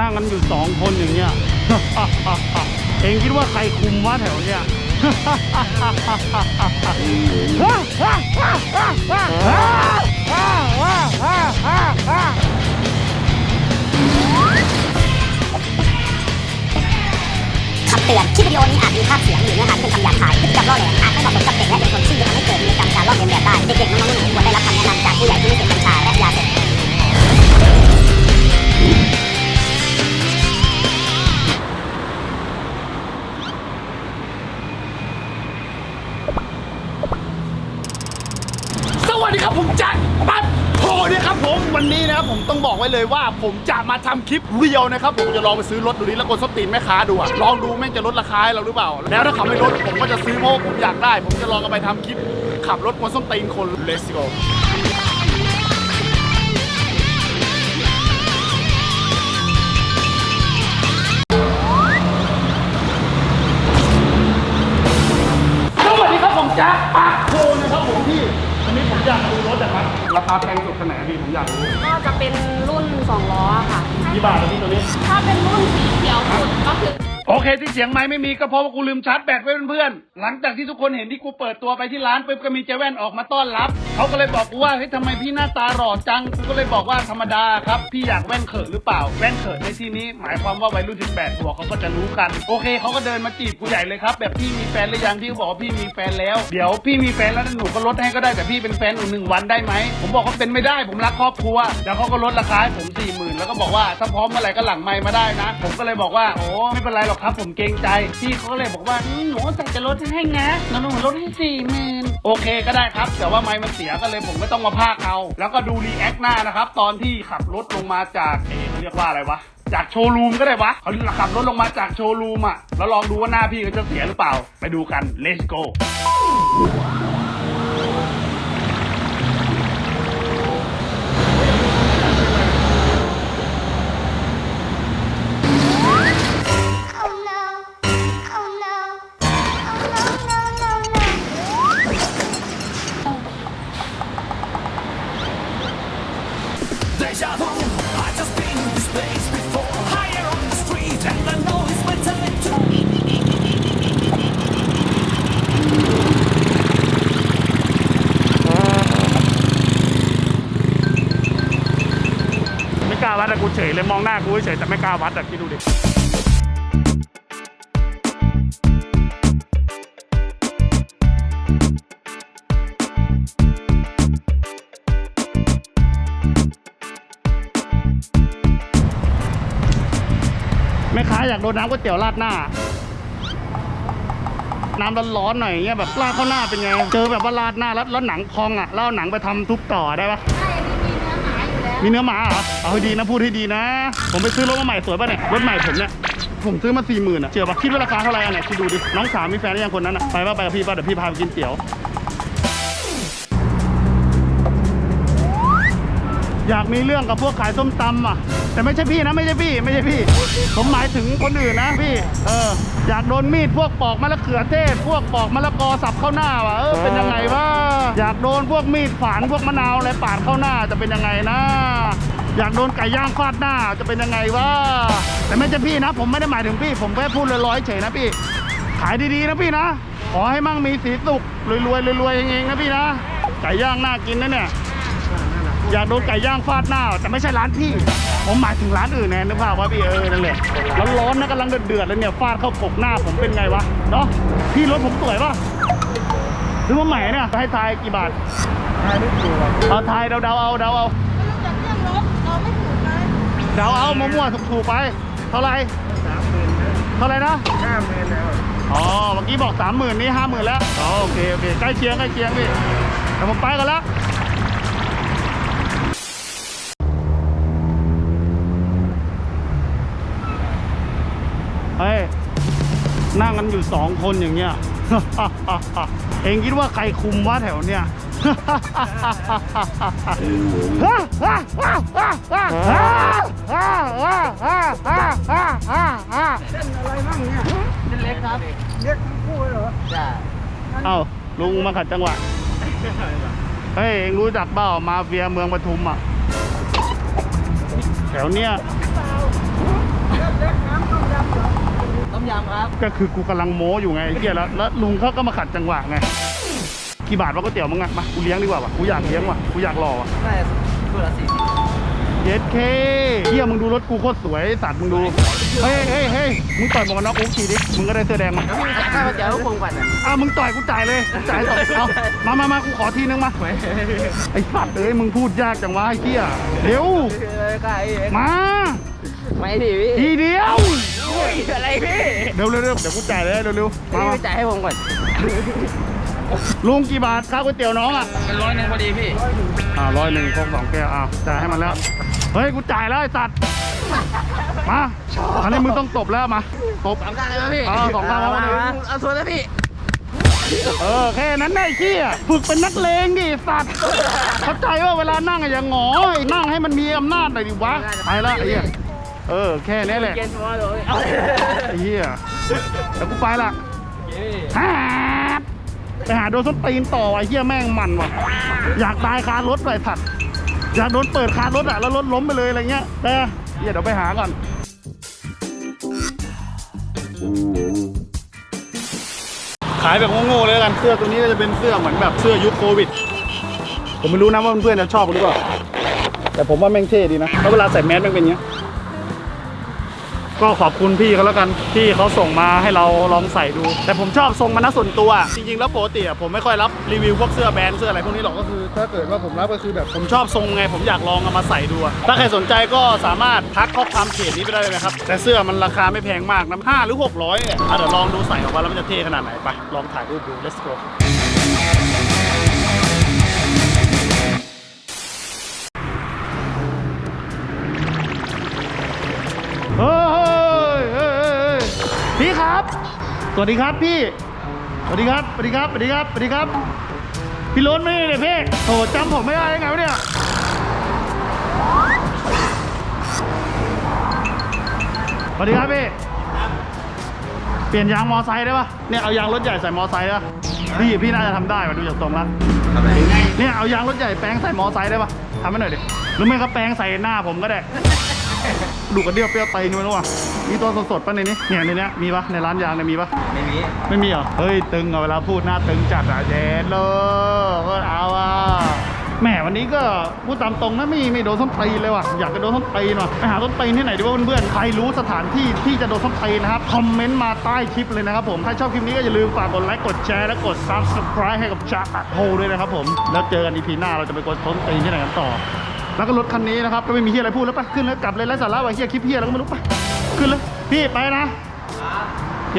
นั่งกันอยู่สองคนอย่างเงี้ย เองคิดว่าใครคุมวะแถวเนี้ยคำเตือน คลิปวิดีโอนี้อาจมีภาพเสียงหรือเนื้อหาที่เป็นคำหยาบคายพฤติกรรมล่อแหลมอาจไม่เหมาะสมกับเด็กและเยาวชนซึ่งจะทำให้เกิดพฤติกรรมการลอกเลียนแบบได้ เด็กๆน้องๆหนูๆควรได้รับคำแนะนำจากผู้ใหญ่ที่ไม่เสพกัญชาและยาเสพติด บอกไว้เลยว่าผมจะมาทำคลิปเรียวนะครับ ผมจะลองไปซื้อรถดูนี้แล้วกดสตีนแม่ค้าดูอะลองดูแม่งจะลดราคาให้เราหรือเปล่า แล้วถ้าเขาไม่ลดผมก็จะซื้อเพราะผมอยากได้ ผมจะลองเอาไปทำคลิปขับรถกดส้นตีนคน let's go รับราคาแพงสุดขนาดไหนพี่ผมอยากรู้ก็จะเป็นรุ่น2ล้อค่ะ กี่บาทอะพี่ตัวนี้ ถ้าเป็นรุ่นสีเขียวสุดก็คือโอ เคที่เสียงไม้ไม่มีก็เพราะว่ากูลืมชาร์จแบตไว้เพื่อนๆหลังจากที่ทุกคนเห็นที่กูเปิดตัวไปที่ร้านปุ๊บก็มีเจแว่นออกมาต้อนรับเขาก็เลยบอกกูว่าเฮ้ยทำไมพี่หน้าตาหล่อจังกูก็เลยบอกว่าธรรมดาครับพี่อยากแว่นเขินหรือเปล่าแว่นเขินในที่นี้หมายความว่าวัยรุ่น18บวกเขาก็จะรู้กันโอเคเขาก็เดินมาจีบกูใหญ่เลยครับ แบบพี่มีแฟนหรือยังพี่ก็บอกว่าพี่มีแฟนแล้วเดี๋ยวพี่มีแฟนแล้วหนูก็ลดให้ก็ได้แต่พี่เป็นแฟนหนูหนึ่งวันได้ไหมผมบอกว่าเป็นไม่ได้ผมรักครอบครัวแล้วเขาก็ลดราคาให้ผมสี่หมื่น แล้วก็บอกว่าถ้าพร้อมเมื่อไหร่ก็หลังไมค์มาได้นะ ผมก็เลยบอกว่าโอ้ไม่เป็นไรหรอกครับ ผมเกรงใจพี่เขาก็เลยบอกว่าอืมหนูแต่จะลดให้นะหนูหนูลดให้สี่หมื่นโอเคก็ได้ครับ แต่ว่าไมค์มันเสียก็เลยผมไม่ต้องมาพากเอาแล้วก็ดูรีแอคหน้านะครับตอนที่ขับรถลงมาจากเอ๊ะเรียกว่าอะไรวะ จากโชว์รูมก็ได้วะเขาขับรถลงมาจากโชว์รูมอะแล้วลองดูว่าหน้าพี่เขาจะเสียหรือเปล่า ไปดูกัน let's go เฉยเลยมองหน้ากูเฉยแต่ไม่กล้าวัดอะคิดดูดิแม่ค้าอยากโดนน้ำก๋วยเตี๋ยวราดหน้า น้ำร้อนๆหน่อยเงี้ยแบบราดเข้าหน้าเป็นไง เจอแบบว่าราดหน้าแล้วแล้วหนังพองอะแล้วหนังไปทำทุบต่อได้ปะ มีเนื้อหมาเหรอเอาให้ดีนะพูดให้ดีนะ ผมไปซื้อรถมาใหม่สวยป่ะเนี่ยรถใหม่ผมเนี่ยผมซื้อมาสี่หมื่นอะเชื่อป่ะคิดว่าราคาเท่าไหร่อะเนี่ยคิดดูดิน้องสาวมีแฟนหรือยังคนนั้นอะไปป่ะไปกับพี่ป่ะเดี๋ยวพี่พาไปกินเตี๋ยว อยากมีเรื่องกับพวกขายส้มตำอะ แต่ไม่ใช่พี่นะไม่ใช่พี่ไม่ใช่พี่ ผมหมายถึงคนอื่นนะพี่ เออ อยากโดนมีดพวกปอกมะละเขือเทศ พวกปอกมะละกอสับเข้าหน้าว่ะเออเป็นยังไงวะอยากโดนพวกมีดฝานพวกมะนาวอะไรปาดเข้าหน้าจะเป็นยังไงนะ อยากโดนไก่ย่างฟาดหน้าจะเป็นยังไงวะแต่ไม่ใช่พี่นะ ผมไม่ได้หมายถึงพี่ ผมแค่พูดลอยๆเฉยนะพี่ ขายดีๆนะพี่นะขอให้มั่งมีสีสุกรวยๆรวยๆเองๆนะพี่นะไก่ย่างน่ากินนะเนี่ย อยากโดนไก่ย่างฟาดหน้า แต่ไม่ใช่ร้านพี่ ผมหมายถึงร้านอื่นแน่นึกภาพว่าพี่เออนั่นแหละร้อนๆนะกำลังเดือดๆเลยเนี่ยฟาดเข้ากกหน้าผมเป็นไงวะเนาะพี่รถผมสวยป่ะซื้อมาใหม่เนี่ยให้ทายกี่บาททายไม่ถูกเอาทายเดาๆเอาเดาเอาเดาเอามั่วๆถูกๆไป เท่าไหร่เท่าไหร่นะห้าหมื่นแล้วอ๋อเมื่อกี้บอกสามหมื่นนี่ห้าหมื่นแล้วอ๋อโอเคโอเคใกล้เคียงใกล้เคียงพี่แต่ผมไปกันแล้ว เฮ้ยนั่งกันอยู่สองคนอย่างเงี้ยเองคิดว่าใครคุมวะแถวเนี้ยเอ้าลุงมาขัดจังหวะเฮ้ยเองรู้จักเปล่ามาเฟียเมืองปทุมอะแถวเนี้ยำครับก็คือกูกำลังโม้อยู่ไงไอ้เหี้ยแล้วแล้วลุงเขาก็มาขัดจังหวะไงกี่บาทวะก๋วยเตี๋ยวมึงอะมากูเลี้ยงดีกว่าว่ะกูอยากเลี้ยงว่ะกูอยากหล่อว่ะน่าจะคู่ละสี่สิบเย็ดเคเฮียมึงดูรถกูโคตรสวยไอ้สัตว์มึงดูเฮ้ยเฮ้ยเฮ้ยมึงต่อยหมวกกันน็อกอุ๊กทีดิมึงก็ได้เสื้อแดงมาข้าวเจียวลูกคงก่อนเนี่ยอ้าวมึงต่อยกูจ่ายเลยกูจ่ายต่อยเอามามามากูขอทีนึงมาไอ้สัตว์เอ้ยมึงพูดยากจังวะไอ้เหี้ยเร็วใกล้มาไม่ดิพี่ ทีเดียว อะไรพี่เร็วเร็วเร็วเดี๋ยวกูจ่ายเลยเร็วเร็วมาพี่มาไปจ่ายให้ผมก่อนลุงกี่บาทค่าก๋วยเตี๋ยวน้องอะเป็นร้อยหนึ่งพอดีพี่อ่าร้อยหนึ่งพกสองแก้วอ้าวจ่ายให้มันแล้ว เฮ้ยกูจ่ายแล้วไอ้สัตว์มาอันนี้มึงต้องตบแล้วมาตบสองข้างเลยไหมพี่เออสองข้างมาเอามามามาเอาส่วนนะพี่เออแค่นั้นได้ไอ้เชี่ยฝึกเป็นนักเลงดิไอ้สัตว์เข้าใจว่าเวลานั่งอะอย่างหงอยนั่งให้มันมีอำนาจหน่อยดิวะไปละไอ้ เหี้ยเออ แค่นี้แหละเกณฑ์สมอเลยไอ้เหี้ยเดี๋ยวกูไปละฮ่าบไปหาโดนส้นตีนต่อไอ้เหี้ยแม่งมันว่ะ อยากตายคารถเลยสัตว์อยากโดนเปิดคารถอะแล้วรถล้มไปเลยอะไรเงี้ยแต่เหี้ยเดี๋ยวไปหาก่อน ขายแบบโง่ๆเลยละกันเสื้อตัวนี้ก็จะเป็นเสื้อเหมือนแบบเสื้อยุคโควิด ผมไม่รู้นะว่าเพื่อนๆจะชอบหรือเปล่า แต่ผมว่าแม่งเท่ดีนะ แล้วเวลาใส่แมสแม่งเป็นอย่างเงี้ย ก็ขอบคุณพี่เขาแล้วกันที่เขาส่งมาให้เราลองใส่ดู แต่ผมชอบทรงมันนะส่วนตัว จริงๆ แล้วปกติอะผมไม่ค่อยรับรีวิวพวกเสื้อแบรนด์เสื้ออะไรพวกนี้หรอกก็คือ ถ้าเกิดว่าผมรับก็คือแบบผมชอบทรงไง ผมอยากลองเอามาใส่ดูอะถ้าใครสนใจก็สามารถทักข้อความเพจนี้ไปได้เลยนะครับแต่เสื้อมันราคาไม่แพงมากนะห้าหรือ600เนี่ยอะเดี๋ยวลองดูใส่ออกมาแล้วมันจะเท่ขนาดไหนไปลองถ่ายรูปดู let's go สวัสดีครับพี่ สวัสดีครับ สวัสดีครับ สวัสดีครับ สวัสดีครับ พี่ล้นไม่ได้เลยพี่โอ้จำผมไม่ได้ยังไงวะเนี่ย สวัสดีครับพี่ เปลี่ยนยางมอไซค์ได้ปะเนี่ยเอายางรถใหญ่ใส่มอไซค์อะพี่พี่น่าจะทำได้ว่ะดูจากตรงแล้วเนี่ยเอายางรถใหญ่แปลงใส่มอไซค์ได้ปะทำให้หน่อยดิหรือไม่ก็แปลงใส่หน้าผมก็ได้ ดูกระเดียวเปรี้ยวไตนู่นแล้ววะมีตัวสดๆป่ะในนี้ เนี่ยในเนี้ยมีปะในร้านยางเนี่ยมีปะไม่มี ไม่มีเหรอ เฮ้ยตึงอะเวลาพูดหน้าตึงจัดอะเย็นเลยก็เอาอะแหมวันนี้ก็พูดตามตรงนะไม่ไม่โดนส้นตีนเลยว่ะอยากจะโดนส้นตีนว่ะไปหาส้นตีนที่ไหนดีวะเพื่อนๆใครรู้สถานที่ที่จะโดนส้นตีนนะครับคอมเมนต์มาใต้คลิปเลยนะครับผมถ้าชอบคลิปนี้ก็อย่าลืมฝากกดไลค์กดแชร์และกด subscribe ให้กับชาติโฮด้วยนะครับผมแล้วเจอกันอีพีหน้าเราจะไปกดส้นตีนที่ไหนกันต่อ แล้วก็รถคันนี้นะครับก็ไม่มีเฮียอะไรพูดแล้วปะขึ้นแล้วกลับเลยไร้สาระว่ะเฮียคลิปเฮียแล้วก็ไม่รู้ปะขึ้นเลยพี่ไปนะโอเค